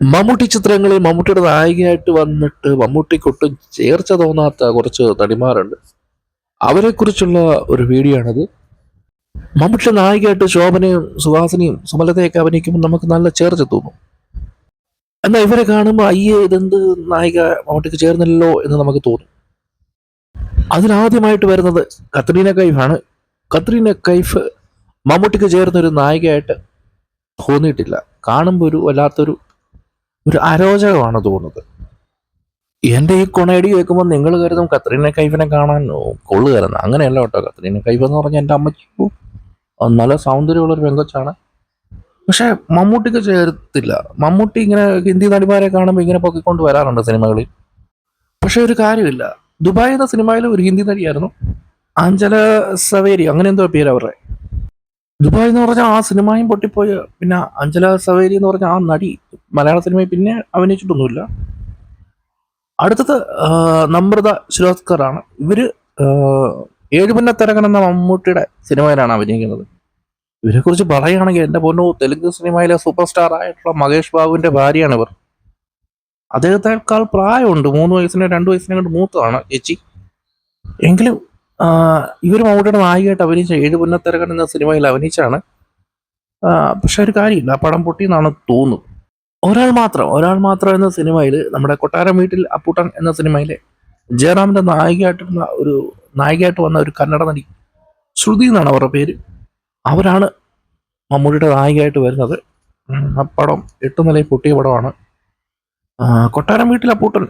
മമ്മൂട്ടി ചിത്രങ്ങളിൽ മമ്മൂട്ടിയുടെ നായികയായിട്ട് വന്നിട്ട് മമ്മൂട്ടിക്കൊട്ടും ചേർച്ച തോന്നാത്ത കുറച്ച് നടിമാരുണ്ട്. അവരെക്കുറിച്ചുള്ള ഒരു വീഡിയോ ആണിത് മമ്മൂട്ടിയുടെ നായികയായിട്ട് ശോഭനയും സുഹാസിനിയും സുമലതയൊക്കെ അഭിനയിക്കുമ്പോൾ നമുക്ക് നല്ല ചേർച്ച തോന്നും. എന്നാൽ ഇവരെ കാണുമ്പോൾ അയ്യേ ഇതെന്ത് നായിക മമ്മൂട്ടിക്ക് ചേർന്നില്ലല്ലോ എന്ന് നമുക്ക് തോന്നും. അതിലാദ്യമായിട്ട് വരുന്നത് കത്രീന കൈഫാണ്. കത്രീന കൈഫ് മമ്മൂട്ടിക്ക് ചേർന്നൊരു നായികയായിട്ട് തോന്നിയിട്ടില്ല. കാണുമ്പോൾ ഒരു വല്ലാത്തൊരു ഒരു അരോചകമാണ് തോന്നുന്നത്. എന്റെ ഈ കൊണയടി കേൾക്കുമ്പോൾ നിങ്ങൾ കരുതും കത്രീന കൈഫിനെ കാണാൻ കൊള്ളുകയറുന്നത് അങ്ങനെയല്ല കേട്ടോ. കത്രീന കൈഫ് എന്ന് പറഞ്ഞാൽ എന്റെ അമ്മയ്ക്ക് നല്ല സൗന്ദര്യമുള്ളൊരു പെങ്കൊച്ചാണ്. പക്ഷേ മമ്മൂട്ടിക്ക് ചേർത്തില്ല. മമ്മൂട്ടി ഇങ്ങനെ ഹിന്ദി നടിമാരെ കാണുമ്പോൾ ഇങ്ങനെ പൊക്കിക്കൊണ്ട് വരാറുണ്ട് സിനിമകളിൽ. പക്ഷേ ഒരു കാര്യമില്ല. ദുബായ് എന്ന സിനിമയിൽ ഒരു ഹിന്ദി നടിയായിരുന്നു. ആഞ്ചല സവേരി. അങ്ങനെ എന്തോ പേര് അവരുടെ. ദുബായ് എന്ന് പറഞ്ഞാൽ ആ സിനിമയും പൊട്ടിപ്പോയ. പിന്നെ അഞ്ജല സവേരി എന്ന് പറഞ്ഞ ആ നടി മലയാള സിനിമയിൽ പിന്നെ അഭിനയിച്ചിട്ടൊന്നുമില്ല. അടുത്തത് നമ്രത ശിരോസ്കർ ആണ്. ഇവർ ആ, ഏഴുപുന്നത്തരകൻ എന്ന മമ്മൂട്ടിയുടെ സിനിമയിലാണ് അഭിനയിക്കുന്നത്. ഇവരെ കുറിച്ച് പറയുകയാണെങ്കിൽ എന്റെ പൊന്നു തെലുങ്ക് സിനിമയിലെ സൂപ്പർ സ്റ്റാർ ആയിട്ടുള്ള മഹേഷ് ബാബുവിന്റെ ഭാര്യയാണ് ഇവർ. അദ്ദേഹത്തെക്കാൾ പ്രായമുണ്ട്. മൂന്ന് വയസ്സിനെ രണ്ട് വയസ്സിനെ കണ്ട് മൂത്തതാണ് ചേച്ചി. എങ്കിലും ഇവർ മമ്മൂട്ടിയുടെ നായികയായിട്ട് അഭിനയിച്ച ഏഴ് പുന്നത്തരകൻ എന്ന സിനിമയിൽ അഭിനയിച്ചാണ് പക്ഷെ ഒരു കാര്യമില്ല ആ പടം പൊട്ടി എന്നാണ് തോന്നുന്നത്. ഒരാൾ മാത്രം ഒരാൾ മാത്രം എന്ന സിനിമയിൽ നമ്മുടെ കൊട്ടാരം വീട്ടിൽ അപ്പൂട്ടൻ എന്ന സിനിമയിലെ ജയറാമിന്റെ നായികയായിട്ടുള്ള ഒരു നായികയായിട്ട് വന്ന ഒരു കന്നഡ നടി ശ്രുതി എന്നാണ് അവരുടെ പേര്. അവരാണ് മമ്മൂട്ടിയുടെ നായികയായിട്ട് വരുന്നത്. ആ പടം എട്ട് നിലയിൽ പൊട്ടിയ പടമാണ്. കൊട്ടാരം വീട്ടിൽ അപ്പൂട്ടൻ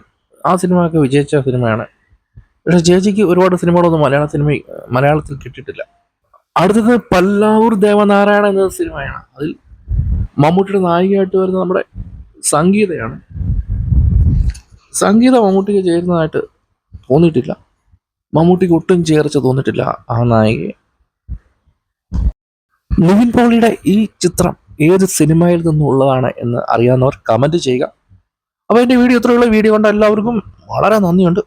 ആ സിനിമയൊക്കെ വിജയിച്ച സിനിമയാണ്. പക്ഷെ ചേച്ചിക്ക് ഒരുപാട് സിനിമകളൊന്നും മലയാള സിനിമ മലയാളത്തിൽ കിട്ടിയിട്ടില്ല. അടുത്തത് പല്ലാവൂർ ദേവനാരായണ എന്ന സിനിമയാണ്. അതിൽ മമ്മൂട്ടിയുടെ നായികയായിട്ട് വരുന്ന നമ്മുടെ സംഗീതയാണ്. സംഗീത മമ്മൂട്ടിക്ക് ചേരുന്നതായിട്ട് തോന്നിയിട്ടില്ല. മമ്മൂട്ടിക്ക് ഒട്ടും ചേർച്ച തോന്നിയിട്ടില്ല ആ നായികയെ. നിവിൻ പോളിയുടെ ഈ ചിത്രം ഏത് സിനിമയിൽ നിന്നുള്ളതാണ് എന്ന് അറിയാവുന്നവർ കമന്റ് ചെയ്യുക. അപ്പോൾ എന്റെ വീഡിയോ ഇത്രയുള്ള വീഡിയോ കൊണ്ട് എല്ലാവർക്കും വളരെ നന്ദിയുണ്ട്.